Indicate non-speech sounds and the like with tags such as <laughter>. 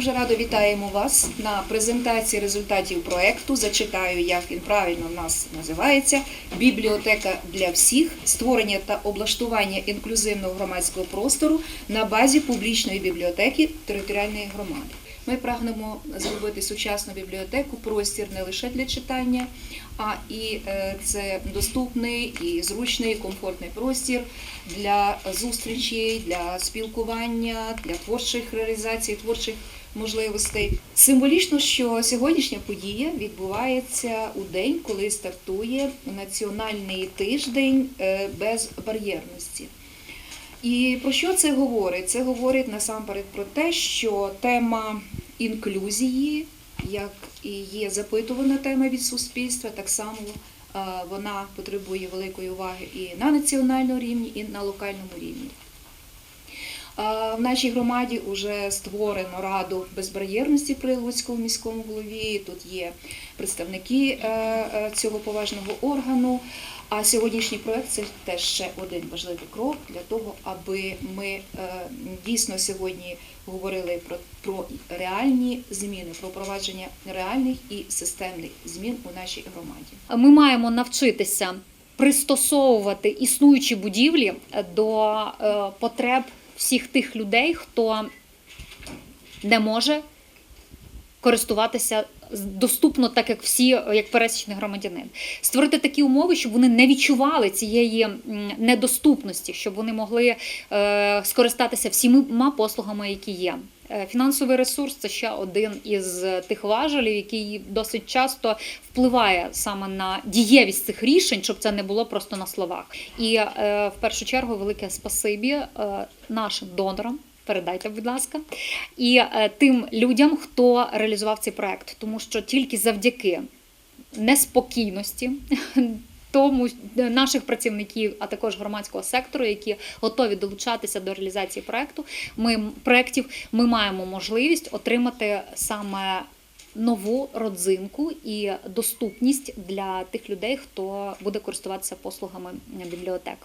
Дуже радо вітаємо вас на презентації результатів проекту. Зачитаю, як він правильно в нас називається. Бібліотека для всіх, створення та облаштування інклюзивного громадського простору на базі публічної бібліотеки територіальної громади. Ми прагнемо зробити сучасну бібліотеку, простір не лише для читання, а і е, це доступний і зручний, комфортний простір для зустрічей, для спілкування, для творчих реалізацій, творчих можливостей. Символічно, що сьогоднішня подія відбувається у день, коли стартує національний тиждень е, безбар'єрності. І про що це говорить? Це говорить насамперед про те, що тема інклюзії, як і є запитувана тема від суспільства, так само е, вона потребує великої уваги і на національному рівні, і на локальному рівні. В нашій громаді вже створено раду безбар'єрності при Луцькому міському голові. Тут є представники е, е, цього поважного органу. А сьогоднішній проект це теж ще один важливий крок для того, аби ми е, дійсно сьогодні говорили про, про реальні зміни, про впровадження реальних і системних змін у нашій громаді. Ми маємо навчитися пристосовувати існуючі будівлі до потреб всіх тих людей, хто не може користуватися доступно, так як всі, як пересічний громадянин. Створити такі умови, щоб вони не відчували цієї недоступності, щоб вони могли е, скористатися всіма послугами, які є. Е, Фінансовий ресурс це ще один із тих важелів, який досить часто впливає саме на дієвість цих рішень, щоб це не було просто на словах. І е, в першу чергу велике спасибі нашим донорам. Передайте, будь ласка, і е, тим людям, хто реалізував цей проект, тому що тільки завдяки неспокійності. <laughs> Тому е, наших працівників, а також громадського сектору, які готові долучатися до реалізації проекту, ми проектів, ми маємо можливість отримати саме нову родзинку і доступність для тих людей, хто буде користуватися послугами бібліотек.